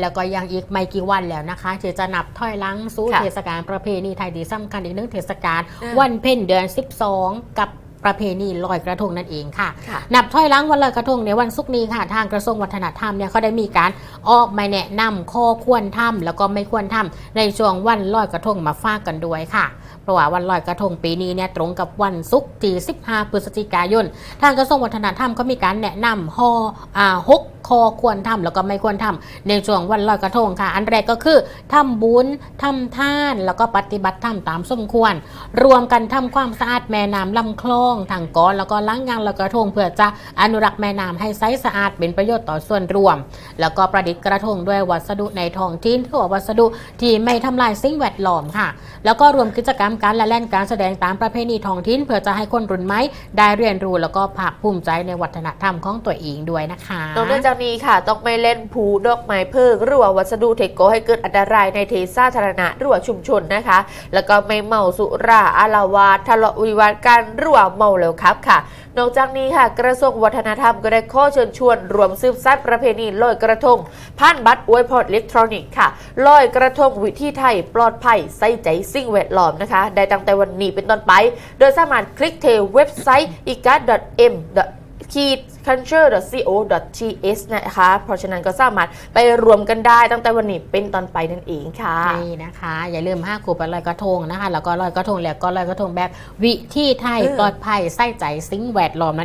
แล้วก็ยังอีกไม่กี่วันแล้วนะคะที่จะนับถอยหลังสู่ค่ะเทศกาลประเพณีไทยที่สำคัญอีกหนึ่งเทศกาลอ่าวันเพ็ญเดือน 12 กับประเพณีลอยกระทงนั่นเองค่ะค่ะนับถอยหลังวันลอยกระทงในวันศุกร์นี้ค่ะ ทางกระทรวงวัฒนธรรมเนี่ยเขาได้มีการออกมาแนะนำข้อควรทำแล้วก็ไม่ควรทำในช่วงวันลอยกระทงมาฝากกันด้วยค่ะ เพราะว่าวันลอยกระทงปีนี้เนี่ยตรงกับวันศุกร์ที่ 15 พฤศจิกายน ทางกระทรวงวัฒนธรรมก็มีการแนะนำห่ออ่าหก ข้อควรทำแล้วก็ไม่ควรทำในช่วงวันลอยกระทงค่ะ อันแรกก็คือทำบุญทำทาน แล้วก็ปฏิบัติธรรมตามสมควร รวมกันทำความสะอาดแม่น้ำลำคลองทางก้อนแล้วก็ล้างยางลอยกระทง เพื่อจะอนุรักษ์แม่น้ำให้ใสสะอาดเป็นประโยชน์ต่อส่วนรวม แล้วก็ประดิษฐ์กระทงด้วยวัสดุในท้องถิ่นที่ว่าวัสดุที่ไม่ทำลายสิ่งแวดล้อมค่ะ แล้วก็รวมกิจกรรมการละเล่นการแสดงตามประเพณีท้องถิ่นเพื่อจะให้คนรุ่นใหม่ได้เรียนรู้แล้วก็ภาคภูมิใจในวัฒนธรรมของตัวเองด้วยนะคะนอกจากนี้ค่ะต้องไม่เล่นผูดอกไม้เพิกหรือว่าวัสดุเทคโกให้เกิดอันตรายในที่สาธารณะหรือว่าชุมชนนะคะ แล้วก็ไม่เมาสุราอาละวาทะเลาะวิวาทกันหรือว่าเมาแล้วครับค่ะ นอกจากนี้ค่ะ กระทรวงวัฒนธรรมก็ได้ข้อเชิญชวน รวมสืบสานประเพณีลอยกระทงผ่านบัตรอวยพรอิเล็กทรอนิกส์ค่ะลอยกระทงวิธีไทยปลอดภัยใส่ใจสิ่งแวดล้อมนะคะ ได้ตั้งแต่วันนี้เป็นต้นไป โดยสามารถคลิกเทเว็บไซต์ i c a m ขีด culture.co.th นะคะ เพราะฉะนั้นก็สามารถไปรวมกันได้ตั้งแต่วันนี้เป็นตอนไปนั่นเองค่ะ นี่นะคะ อย่าลืมห้าขูไปลอยกระทงนะคะ แล้วก็ลอยกระทงแล้วก็ลอยกระทงแบบวิธีไทยเออปลอดภัยใส่ใจสิ่งแวดล้อม